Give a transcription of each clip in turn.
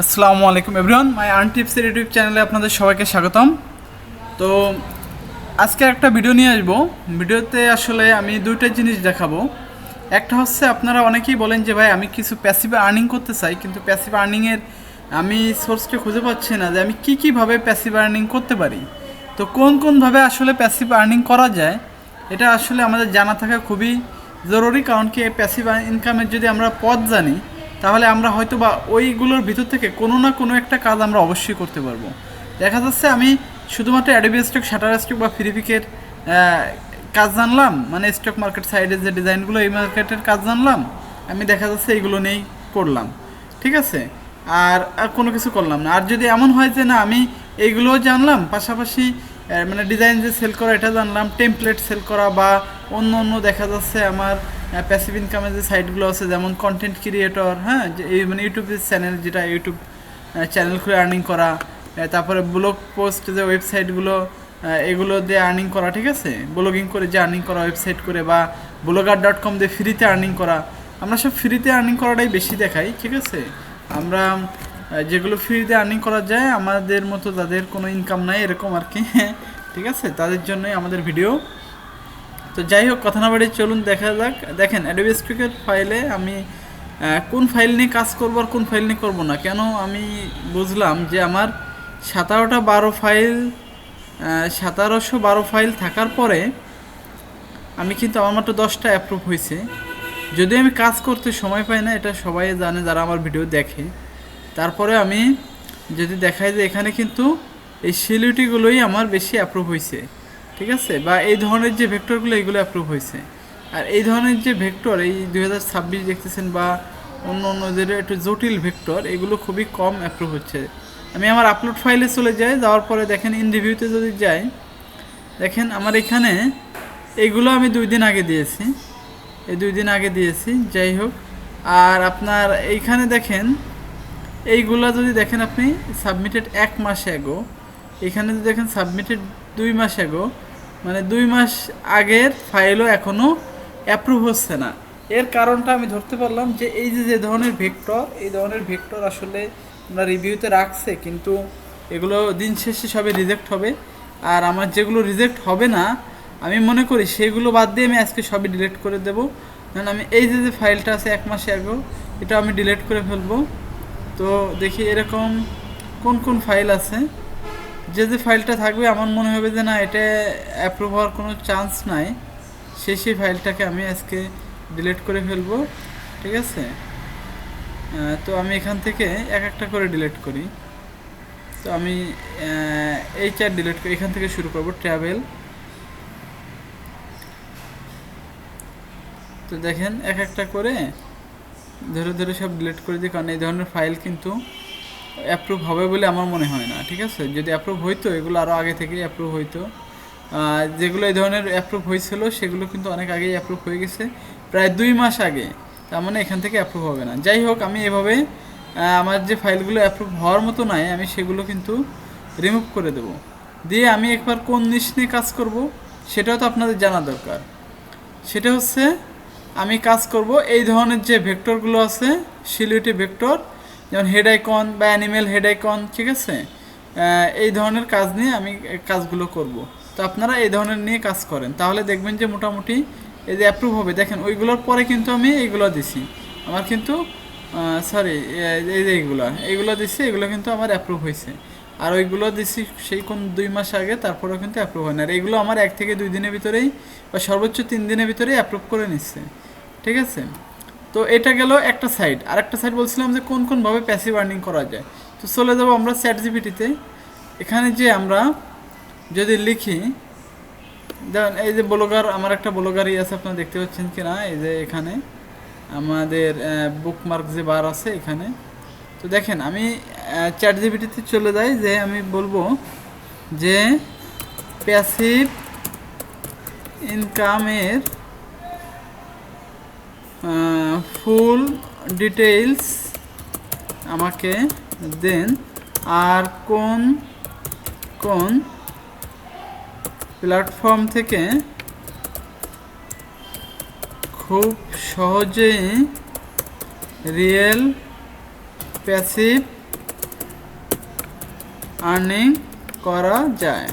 আসসালামু আলাইকুম এভরিওয়ান, মাই earn YouTube চ্যানেলে আপনাদের সবাইকে স্বাগতম। তো আজকে একটা ভিডিও নিয়ে আসব। ভিডিওতে আসলে আমি দুইটা জিনিস দেখাবো। একটা হচ্ছে, আপনারা অনেকেই বলেন যে, ভাই, আমি কিছু প্যাসিভ আর্নিং করতে চাই, কিন্তু প্যাসিভ আর্নিংয়ের আমি সোর্সটা খুঁজে পাচ্ছি না যে, আমি কী কীভাবে প্যাসিভ আর্নিং করতে পারি? তো কোন কোনভাবে আসলে প্যাসিভ আর্নিং করা যায়, এটা আসলে আমাদের জানা থাকা খুবই জরুরি। কারণ কি প্যাসিভ ইনকামের যদি আমরা পথ জানি তাহলে আমরা হয়তো বা ওইগুলোর ভিতর থেকে কোনো না কোনো একটা কাজ আমরা অবশ্যই করতে পারব। দেখা যাচ্ছে আমি শুধুমাত্র অ্যাডোবি স্টক শাটার স্টক বা ফ্রিপিকের কাজ জানলাম। মানে স্টক মার্কেট সাইডের যে ডিজাইনগুলো এই মার্কেটের কাজ জানলাম। আমি দেখা যাচ্ছে এইগুলো নিয়েই করলাম। ঠিক আছে? আর কোনো কিছু করলাম না। আর যদি এমন হয় যে না, আমি এইগুলোও জানলাম, পাশাপাশি মানে ডিজাইন যে সেল করা, এটা জানলাম টেমপ্লেট সেল করা বা অন্য অন্য দেখা যাচ্ছে আমার প্যাসিভ ইনকামের যে সাইটগুলো আছে, যেমন কন্টেন্ট ক্রিয়েটর হ্যাঁ যে এই মানে ইউটিউব চ্যানেল যেটা ইউটিউব চ্যানেল খুলে আর্নিং করা তারপরে ব্লগ পোস্ট যে ওয়েবসাইটগুলো এগুলো দিয়ে আর্নিং করা, ঠিক আছে? ব্লগিং করে যে আর্নিং করা ওয়েবসাইট করে বা ব্লগার ডট কম দিয়ে ফ্রিতে আর্নিং করা, আমরা সব ফ্রিতে আর্নিং করাটাই বেশি দেখাই, ঠিক আছে? আমরা যেগুলো ফ্রিতে আর্নিং করা যায়, আমাদের মতো যাদের কোনো ইনকাম নাই, এরকম আর কি। ঠিক আছে? তাদের জন্যই আমাদের ভিডিও তো যাই হোক, কথা না বাড়ি চলুন, দেখা যাক। দেখেন অ্যাডোবি স্ট্রিকের ফাইলে আমি কোন ফাইল নিয়ে কাজ করব আর কোন ফাইল নিয়ে করব না। কেন আমি বুঝলাম যে আমার সাতারোটা বারো ফাইল সাতারোশো বারো ফাইল থাকার পরে আমি কিন্তু আমার মাত্র দশটা অ্যাপ্রুভ হয়েছে। যদি আমি কাজ করতে সময় পাই না, এটা সবাই জানে যারা আমার ভিডিও দেখে। তারপরে আমি যদি দেখাই যে এখানে কিন্তু এই সিলিউটিগুলোই আমার বেশি অ্যাপ্রুভ হয়েছে ঠিক আছে? বা এই ধরনের যে ভেক্টরগুলো এগুলো অ্যাপ্রুভ হয়েছে আর এই ধরনের যে ভেক্টর এই দুই হাজার ছাব্বিশ দেখতেছেন বা অন্য অন্য যে একটু জটিল ভেক্টর এগুলো খুবই কম অ্যাপ্রুভ হচ্ছে। আমি আমার আপলোড ফাইলে চলে যাই, যাওয়ার পরে দেখেন ইন রিভিউতে যদি যাই, দেখেন আমার এখানে এইগুলো আমি দুই দিন আগে দিয়েছি। এই দুই দিন আগে দিয়েছি, যাই হোক। আর আপনার এইখানে দেখেন এইগুলা যদি দেখেন আপনি সাবমিটেড এক মাস এগো এখানে যদি দেখেন সাবমিটেড দুই মাস এগো মানে দুই মাস আগের ফাইলও এখনও অ্যাপ্রুভ হচ্ছে না। এর কারণটা আমি ধরতে পারলাম যে এই যে যে ধরনের ভেক্টর এই ধরনের ভেক্টর আসলে আমরা রিভিউতে রাখছে, কিন্তু এগুলো দিন শেষে সবে রিজেক্ট হবে। আর আমার যেগুলো রিজেক্ট হবে না, আমি মনে করি সেগুলো বাদ দিয়ে আমি আজকে সবই ডিলিট করে দেবো। কারণ আমি এই যে যে ফাইলটা আছে এক মাসে আগেও এটা আমি ডিলিট করে ফেলব। তো দেখি এরকম কোন কোন ফাইল আছে। যে যে ফাইলটা থাকবে, আমার মনে হবে যে না, এটা অ্যাপ্রুভ হওয়ার কোনো চান্স নাই। সেই সেই ফাইলটাকে আমি আজকে ডিলিট করে ফেলব, ঠিক আছে? তো আমি এখান থেকে এক একটা করে ডিলিট করি। তো আমি এই চার ডিলিট করি এখান থেকে শুরু করব ট্রাভেল তো দেখেন, এক একটা করে ধরে ধরে সব ডিলিট করে দিই কারণ এই ধরনের ফাইল কিন্তু অ্যাপ্রুভ হবে বলে আমার মনে হয় না, ঠিক আছে? যদি অ্যাপ্রুভ হইতো, এগুলো আরও আগে থেকেই অ্যাপ্রুভ হইতো। যেগুলো এই ধরনের অ্যাপ্রুভ হয়েছিল সেগুলো কিন্তু অনেক আগেই অ্যাপ্রুভ হয়ে গেছে, প্রায় দুই মাস আগে। তার মানে এখান থেকে অ্যাপ্রুভ হবে না। যাই হোক, আমি এভাবে আমার যে ফাইলগুলো অ্যাপ্রুভ হওয়ার মতো নাই, আমি সেগুলো কিন্তু রিমুভ করে দেব। দিয়ে আমি একবার কোন নিশ নিয়ে কাজ করব, সেটাও তো আপনাদের জানা দরকার। সেটা হচ্ছে আমি কাজ করব এই ধরনের যে ভেক্টরগুলো আছে, সিলিউটি ভেক্টর, যেমন হেড আইকন বা অ্যানিমেল হেড আইকন, ঠিক আছে? এই ধরনের কাজ নিয়ে আমি কাজগুলো করব। তো আপনারা এই ধরনের নিয়ে কাজ করেন। তাহলে দেখবেন যে মোটামুটি এই যে অ্যাপ্রুভ হবে। দেখেন, ওইগুলোর পরে কিন্তু আমি এইগুলো দিছি। আমার কিন্তু সরি এই যে এইগুলো এইগুলো দিছি, এগুলো কিন্তু আমার অ্যাপ্রুভ হয়েছে। আর ওইগুলো দিছি সেই কোন দুই মাস আগে, তারপরেও কিন্তু অ্যাপ্রুভ হয় না। আর এইগুলো আমার এক থেকে দুই দিনের ভিতরেই বা সর্বোচ্চ তিন দিনের ভিতরেই অ্যাপ্রুভ করে নিচ্ছে ঠিক আছে? তো এটা গেল একটা সাইড আর একটা সাইড বলছিলাম যে কোন কোনভাবে প্যাসিভ আর্নিং করা যায়। তো চলে যাব আমরা চ্যাট জিপিটিতে এখানে যে আমরা যদি লিখি, দেখেন এই যে ব্লগার, আমার একটা ব্লগারই আছে, আপনারা দেখতে পাচ্ছেন কি না এই যে এখানে। আমাদের বুকমার্ক যে বার আছে এখানে। তো দেখেন, আমি চ্যাট জিবিটিতে চলে যাই, যে আমি বলব যে প্যাসিভ ইনকামের ফুল ডিটেইলস আমাকে দেন। আর কোন কোন প্ল্যাটফর্ম থেকে খুব সহজেই রিয়েল প্যাসিভ আর্নিং করা যায়।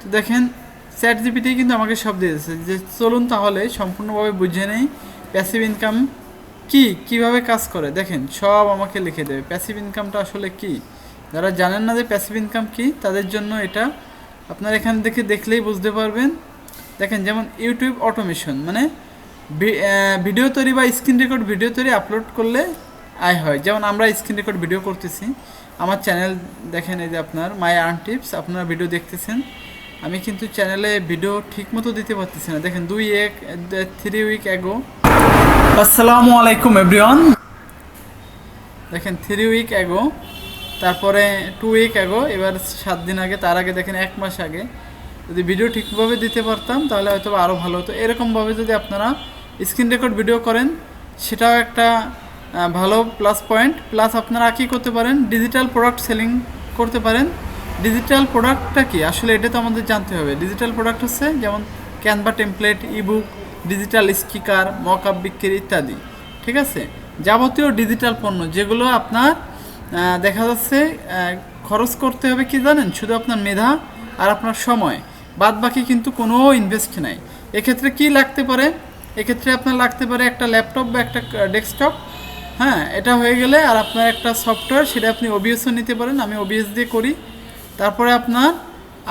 তো দেখেন চ্যাট জিপিটি কিন্তু আমাকে সব দিয়েছে যে চলুন তাহলে সম্পূর্ণভাবে বুঝে নেই প্যাসিভ ইনকাম কি, কীভাবে কাজ করে। দেখেন, সব আমাকে লিখে দেবে। প্যাসিভ ইনকামটা আসলে কি? যারা জানেন না যে প্যাসিভ ইনকাম কি, তাদের জন্য এটা আপনারা এখান থেকে দেখলেই বুঝতে পারবেন। দেখেন, যেমন ইউটিউব অটোমেশন মানে ভিডিও তৈরি বা স্ক্রিন রেকর্ড ভিডিও তৈরি আপলোড করলে আয় হয়। যেমন আমরা স্ক্রিন রেকর্ড ভিডিও করতেছি, আমার চ্যানেল দেখেন এই যে আপনার, মাই আর্ন টিপস, আপনারা ভিডিও দেখতেছেন। আমি কিন্তু চ্যানেলে ভিডিও ঠিক মতো দিতে পারতেছি না। দেখেন, দুই এক থ্রি উইক অ্যাগো আসসালামু আলাইকুম এভরিওয়ান দেখেন থ্রি উইক অ্যাগো তারপরে টু উইক অ্যাগো এবার সাত দিন আগে, তার আগে দেখেন, এক মাস আগে যদি ভিডিও ঠিকভাবে দিতে পারতাম, তাহলে হয়তো আরও ভালো হতো। এরকমভাবে যদি আপনারা স্ক্রিন রেকর্ড ভিডিও করেন, সেটাও একটা ভালো প্লাস পয়েন্ট প্লাস আপনারা কী করতে পারেন ডিজিটাল প্রোডাক্ট সেলিং করতে পারেন। ডিজিটাল প্রোডাক্টটা কি? আসলে এটা তো আমাদের জানতে হবে। ডিজিটাল প্রোডাক্ট হচ্ছে যেমন Canva template ebook digital sticker mock up বিক্রি ইত্যাদি। ঠিক আছে? যাবতীয় ডিজিটাল পণ্য, যেগুলো আপনার দেখা যাচ্ছে খরচ করতে হবে কি জানেন? শুধু আপনার মেধা আর আপনার সময়। বাদ বাকি কিন্তু কোনো ইনভেস্ট নাই। এক্ষেত্রে কি লাগতে পারে? এক্ষেত্রে আপনার লাগতে পারে একটা ল্যাপটপ বা একটা ডেস্কটপ হ্যাঁ এটা হয়ে গেলে আর আপনার একটা সফটওয়্যার সেটা আপনি ওবিএসও নিতে পারেন, আমি ওবিএস দিয়ে করি। তারপরে আপনার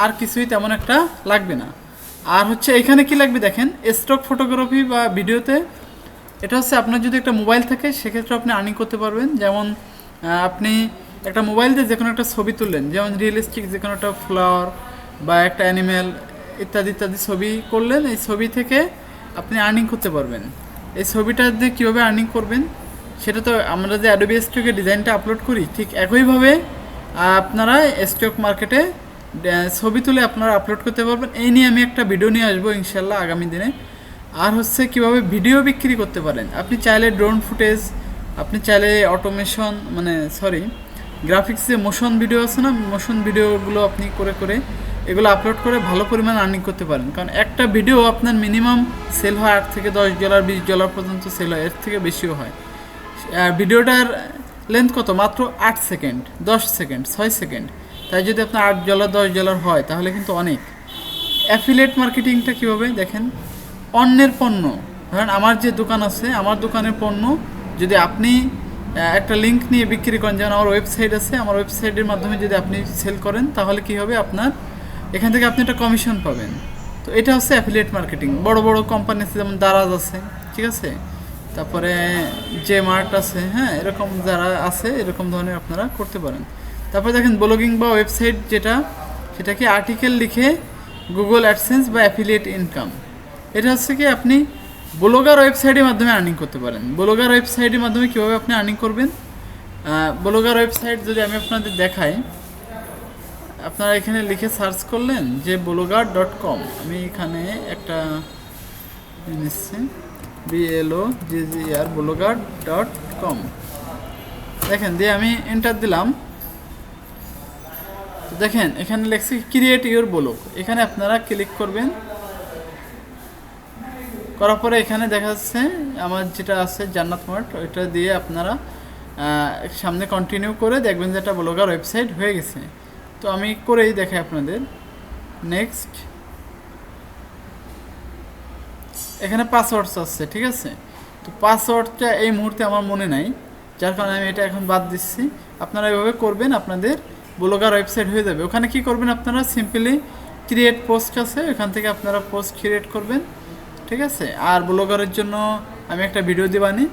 আর কিছুই তেমন একটা লাগবে না। আর হচ্ছে এখানে কি লাগবে দেখেন স্টক ফটোগ্রাফি বা ভিডিওতে এটা হচ্ছে আপনার যদি একটা মোবাইল থাকে, সেক্ষেত্রে আপনি আর্নিং করতে পারবেন। যেমন আপনি একটা মোবাইল দিয়ে যে কোনো একটা ছবি তুললেন, যেমন রিয়েলিস্টিক যে কোনো একটা ফ্লাওয়ার বা একটা অ্যানিমেল ইত্যাদি ইত্যাদি ছবি করলেন, এই ছবি থেকে আপনি আর্নিং করতে পারবেন। এই ছবিটা দিয়ে কীভাবে আর্নিং করবেন, সেটা তো আমরা যে অ্যাডোবি স্টকে ডিজাইনটা আপলোড করি, ঠিক একইভাবে আপনারা স্টক মার্কেটে ছবি তুলে আপনারা আপলোড করতে পারবেন। এই নিয়ে আমি একটা ভিডিও নিয়ে আসব ইনশাল্লাহ আগামী দিনে। আর হচ্ছে কীভাবে ভিডিও বিক্রি করতে পারেন। আপনি চাইলে ড্রোন ফুটেজ আপনি চাইলে অটোমেশন মানে সরি গ্রাফিক্স যে মোশন ভিডিও আছে না মোশন ভিডিওগুলো আপনি করে করে এগুলো আপলোড করে ভালো পরিমাণ আর্নিং করতে পারেন। কারণ একটা ভিডিও আপনার মিনিমাম সেল হয় আট থেকে দশ ডলার বিশ ডলার পর্যন্ত সেল হয়, এর থেকে বেশিও হয়। আর ভিডিওটার লেন্থ কত? মাত্র আট সেকেন্ড দশ সেকেন্ড ছয় সেকেন্ড তাই যদি আপনার আট ডলার দশ ডলার হয়, তাহলে কিন্তু অনেক। অ্যাফিলেট মার্কেটিংটা কীভাবে? দেখেন, অন্যের পণ্য। ধরেন, আমার যে দোকান আছে, আমার দোকানের পণ্য যদি আপনি একটা লিঙ্ক নিয়ে বিক্রি করেন, যেমন আমার ওয়েবসাইট আছে, আমার ওয়েবসাইটের মাধ্যমে যদি আপনি সেল করেন, তাহলে কি হবে? আপনার এখান থেকে আপনি একটা কমিশন পাবেন। তো এটা হচ্ছে অ্যাফিলিয়েট মার্কেটিং বড় বড় কোম্পানি আছে, যেমন দারাজ আছে, ঠিক আছে? তারপরে যে মার্ট আছে হ্যাঁ এরকম যারা আছে, এরকম ধরনের আপনারা করতে পারেন। তারপরে দেখেন ব্লগিং বা ওয়েবসাইট যেটা, সেটাকে আর্টিকেল লিখে গুগল অ্যাডসেন্স বা অ্যাফিলিয়েট ইনকাম এটা হচ্ছে কি, আপনি ব্লগার ওয়েবসাইটের মাধ্যমে আর্নিং করতে পারেন। ব্লগার ওয়েবসাইটের মাধ্যমে কীভাবে আপনি আর্নিং করবেন? ব্লগার ওয়েবসাইট যদি আমি আপনাদের দেখাই আপনারা এখানে লিখে সার্চ করলেন যে ব্লগার ডট কম আমি এখানে একটা নিচ্ছি। B L O G G আর ব্লগার ডট কম দেখেন, দিয়ে আমি এন্টার দিলাম। দেখেন, এখানে লেখছে ক্রিয়েট ইউর ব্লগ এখানে আপনারা ক্লিক করবেন। করার পরে এখানে দেখা যাচ্ছে আমার যেটা আছে জান্নাত মার্ট, ওইটা দিয়ে আপনারা সামনে কন্টিনিউ করে দেখবেন যে একটা ব্লগার ওয়েবসাইট হয়ে গেছে। তো আমি করেই দেখাই আপনাদের। নেক্সট এখানে পাসওয়ার্ডস আছে, ঠিক আছে? তো পাসওয়ার্ডটা এই মুহূর্তে আমার মনে নাই, যার কারণে আমি এটা এখন বাদ দিচ্ছি। আপনারা এভাবে করবেন, আপনাদের ব্লগার ওয়েবসাইট হয়ে যাবে। ওখানে কি করবেন আপনারা? সিম্পলি ক্রিয়েট পোস্ট আছে, ওখান থেকে আপনারা পোস্ট ক্রিয়েট করবেন, ঠিক আছে? আর ব্লগারের জন্য আমি একটা ভিডিও দিবানি।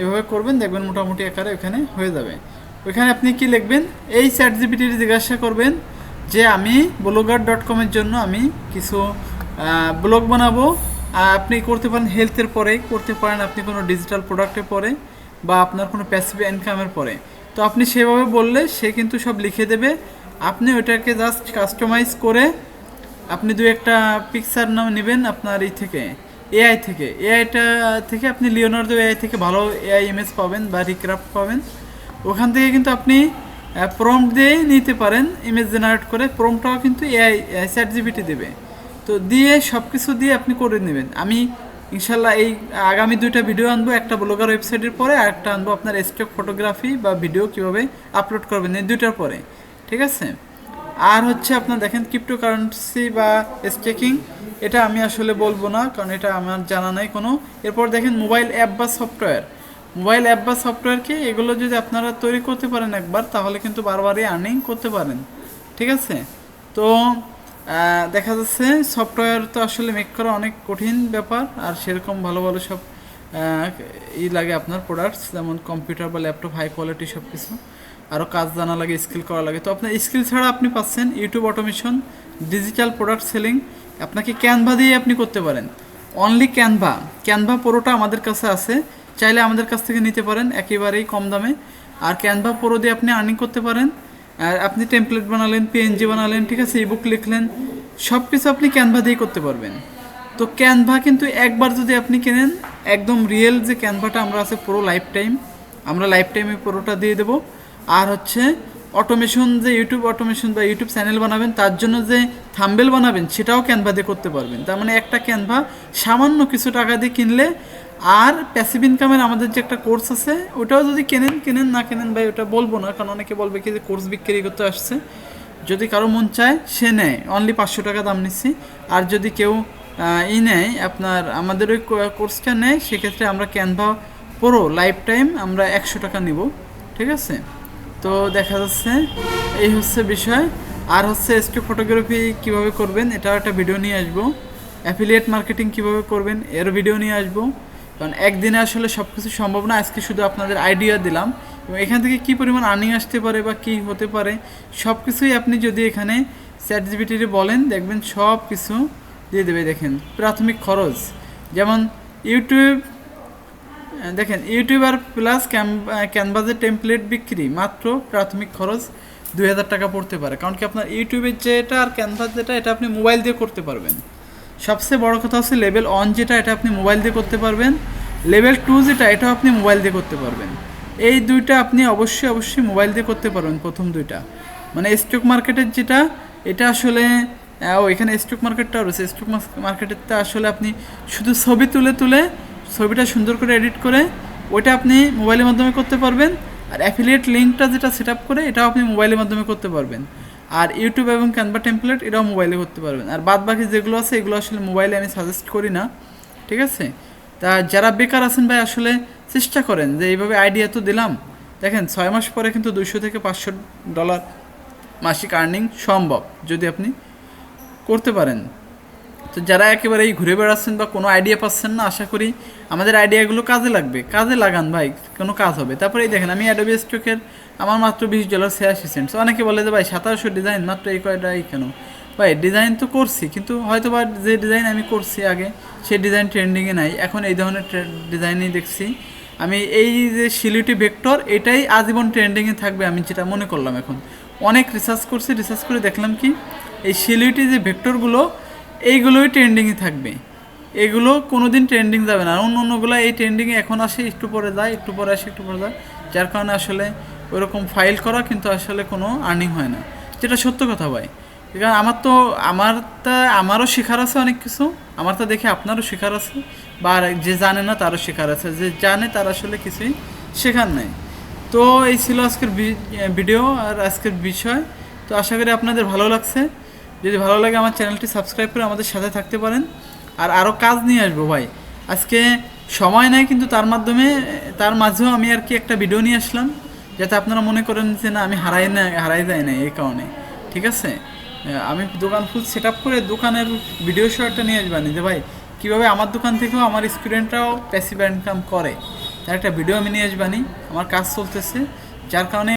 এভাবে করবেন, দেখবেন মোটামুটি আকারে ওখানে হয়ে যাবে। ওইখানে আপনি কি লিখবেন? এই চ্যাট জিপিটির জিজ্ঞাসা করবেন যে আমি ব্লগার ডট কমের জন্য আমি কিছু ব্লগ বানাবো। আপনি করতে পারেন হেলথের পরে, করতে পারেন আপনি কোনো ডিজিটাল প্রোডাক্টের পরে বা আপনার কোনো প্যাসিভ ইনকামের পরে। তো আপনি সেভাবে বললে সে কিন্তু সব লিখে দেবে। আপনি ওটাকে জাস্ট কাস্টমাইজ করে আপনি দু একটা পিকচার নাম নেবেন আপনার এই থেকে এআই থেকে। এআইটা থেকে আপনি লিওনার্দো এআই থেকে ভালো এআই ইমেজ পাবেন বা রিক্রাফট পাবেন। ওখান থেকে কিন্তু আপনি প্রম্পট দিয়েই নিতে পারেন ইমেজ জেনারেট করে প্রম্পটটাও কিন্তু এআই চ্যাট জিপিটি দেবে। তো দিয়ে সব কিছু দিয়ে আপনি করে নেবেন। আমি ইনশাল্লাহ এই আগামী দুইটা ভিডিও আনব, একটা ব্লগার ওয়েবসাইটের পরে আর একটা আনব আপনার স্টক ফটোগ্রাফি বা ভিডিও কীভাবে আপলোড করবেন, এই দুইটার পরে। ঠিক আছে? আর হচ্ছে আপনার দেখেন ক্রিপ্টোকারেন্সি বা স্টেকিং এটা আমি আসলে বলব না, কারণ এটা আমার জানা নাই কোনো। এরপর দেখেন মোবাইল অ্যাপ বা সফটওয়্যার মোবাইল অ্যাপ বা সফটওয়্যারকে এগুলো যদি আপনারা তৈরি করতে পারেন একবার, তাহলে কিন্তু বারবারই আর্নিং করতে পারেন। ঠিক আছে? তো দেখা যাচ্ছে সফটওয়্যার তো আসলে মেক করা অনেক কঠিন ব্যাপার, আর সেরকম ভালো ভালো সব ই লাগে আপনার প্রোডাক্টস যেমন কম্পিউটার বা ল্যাপটপ হাই কোয়ালিটি সব কিছু আরও কাজ জানা লাগে স্কিল করা লাগে। তো আপনার স্কিল ছাড়া আপনি পাচ্ছেন YouTube automation digital product selling আপনাকে ক্যানভা দিয়ে আপনি করতে পারেন। অনলি ক্যানভা ক্যানভা পুরোটা আমাদের কাছে আছে। চাইলে আমাদের কাছ থেকে নিতে পারেন, একেবারেই কম দামে। আর ক্যানভা পুরো দিয়ে আপনি আর্নিং করতে পারেন। আর আপনি টেমপ্লেট বানালেন পিএনজি বানালেন, ঠিক আছে ইবুক লিখলেন সব কিছু আপনি ক্যানভা দিয়ে করতে পারবেন। তো ক্যানভা কিন্তু একবার যদি আপনি কেনেন, একদম রিয়েল যে ক্যানভাটা আমরা আছে পুরো লাইফ টাইম আমরা লাইফ টাইমে পুরোটা দিয়ে দেবো। আর হচ্ছে অটোমেশন যে ইউটিউব অটোমেশন বা ইউটিউব চ্যানেল বানাবেন, তার জন্য যে থাম্বেল বানাবেন, সেটাও ক্যানভা দিয়ে করতে পারবেন। তার মানে একটা ক্যানভা সামান্য কিছু টাকা দিয়ে কিনলে আর প্যাসিভ ইনকামের আমাদের যে একটা কোর্স আছে, ওটাও যদি কেনেন কেনেন, না কেনেন ভাই, ওটা বলব না, কারণ অনেকে বলবে কি যে কোর্স বিক্রি করতে আসছে। যদি কারও মন চায়, সে নেয়। অনলি পাঁচশো টাকা দাম নিচ্ছি। আর যদি কেউ ই নেয়, আপনার আমাদের ওই কোর্সটা নেয়, সেক্ষেত্রে আমরা ক্যানভা পুরো লাইফ টাইম আমরা একশো টাকা নিব। ঠিক আছে? তো দেখা যাচ্ছে, এই হচ্ছে বিষয়। আর হচ্ছে স্টক ফটোগ্রাফি কীভাবে করবেন, এটাও একটা ভিডিও নিয়ে আসব। অ্যাফিলিয়েট মার্কেটিং কীভাবে করবেন, এর ভিডিও নিয়ে আসব। কারণ একদিনে আসলে সব কিছু সম্ভব না। আজকে শুধু আপনাদের আইডিয়া দিলাম। এবং এখান থেকে কী পরিমাণ আর্নিং আসতে পারে বা কী হতে পারে সব কিছুই আপনি যদি এখানে চ্যাট বলেন, দেখবেন সব কিছু দিয়ে দেবে। দেখেন, প্রাথমিক খরচ। যেমন ইউটিউব দেখেন ইউটিউবার প্লাস ক্যানভাসের টেমপ্লেট বিক্রি মাত্র প্রাথমিক খরচ দুই হাজার টাকা পড়তে পারে। কারণ কি আপনার ইউটিউবের যেটা আর ক্যানভাস যেটা, এটা আপনি মোবাইল দিয়ে করতে পারবেন। সবচেয়ে বড় কথা হচ্ছে লেভেল অন যেটা, এটা আপনি মোবাইল দিয়ে করতে পারবেন। লেভেল টু যেটা, এটাও আপনি মোবাইল দিয়ে করতে পারবেন। এই দুইটা আপনি অবশ্যই অবশ্যই মোবাইল দিয়ে করতে পারবেন প্রথম দুইটা। মানে স্টক মার্কেটের যেটা, এটা আসলে ও এখানে স্টক মার্কেটটাও রয়েছে। স্টক মার্কেটেরটা আসলে আপনি শুধু ছবি তুলে তুলে ছবিটা সুন্দর করে এডিট করে, ওইটা আপনি মোবাইলের মাধ্যমে করতে পারবেন। আর অ্যাফিলিয়েট লিঙ্কটা যেটা সেট আপ করে, এটাও আপনি মোবাইলের মাধ্যমে করতে পারবেন। আর ইউটিউব এবং ক্যানভা টেমপ্লেট এটাও মোবাইলে করতে পারবেন। আর বাদ বাকি যেগুলো আছে, এগুলো আসলে মোবাইলে আমি সাজেস্ট করি না, ঠিক আছে? তা যারা বেকার আছেন ভাই, আসলে চেষ্টা করেন যে এইভাবে আইডিয়া তো দিলাম। দেখেন, ছয় মাস পরে কিন্তু দুশো থেকে পাঁচশো ডলার মাসিক আর্নিং সম্ভব যদি আপনি করতে পারেন। তো যারা একেবারে এই ঘুরে বেড়াচ্ছেন বা কোনো আইডিয়া পাচ্ছেন না, আশা করি আমাদের আইডিয়াগুলো কাজে লাগবে। কাজে লাগান ভাই, কোনো কাজ হবে। তারপরে এই দেখেন, আমি অ্যাডোবি স্টকের আমার মাত্র বিশ ডলার ছিয়াশি সেন্টস অনেকে বলে যে ভাই সাতাশশো ডিজাইন মাত্র এই কয়টা এই কেন? ভাই ডিজাইন তো করছি, কিন্তু হয়তো বা যে ডিজাইন আমি করছি আগে সেই ডিজাইন ট্রেন্ডিংয়ে নাই। এখন এই ধরনের ডিজাইনই দেখছি। আমি এই যে শিলিটি ভেক্টর এটাই আজীবন ট্রেন্ডিংয়ে থাকবে আমি যেটা মনে করলাম এখন। অনেক রিসার্চ করছি রিসার্চ করে দেখলাম কি, এই শিলিটি যে ভেক্টরগুলো এইগুলোই ট্রেন্ডিংয়ে থাকবে। এগুলো কোনো দিন ট্রেন্ডিং যাবে না। আর অন্য অন্যগুলো এই ট্রেন্ডিংয়ে এখন আসে, একটু পরে যায়, একটু পরে আসে, একটু পরে যায়। যার কারণে আসলে ওরকম ফাইল করা কিন্তু আসলে কোনো আর্নিং হয় না। যেটা সত্য কথা ভাই। কারণ আমার তো, আমার তা, আমারও শেখার আছে অনেক কিছু। আমার তো দেখে আপনারও শেখার আছে। বা যে জানে না তারও শেখার আছে। যে জানে তার আসলে কিছুই শেখার নাই। তো এই ছিল আজকের ভিডিও আর আজকের বিষয়। তো আশা করি আপনাদের ভালো লাগছে। যদি ভালো লাগে আমার চ্যানেলটি সাবস্ক্রাইব করে আমাদের সাথে থাকতে পারেন। আর আরও কাজ নিয়ে আসব ভাই। আজকে সময় নাই কিন্তু তার মাধ্যমে, তার মাঝেও আমি আর কি একটা ভিডিও নিয়ে আসলাম। যাতে আপনারা মনে করেন যে না, আমি হারাই না, হারাই যায় না এই কারণে। ঠিক আছে? আমি দোকান ফুল সেট আপ করে দোকানের ভিডিও শর্টটা নিয়ে আসবেন যে ভাই, কীভাবে আমার দোকান থেকেও আমার স্টুডেন্টরাও প্যাসিভ ইনকাম করে। তার একটা ভিডিও আমি নিয়ে আসবানি। আমার কাজ চলতেছে, যার কারণে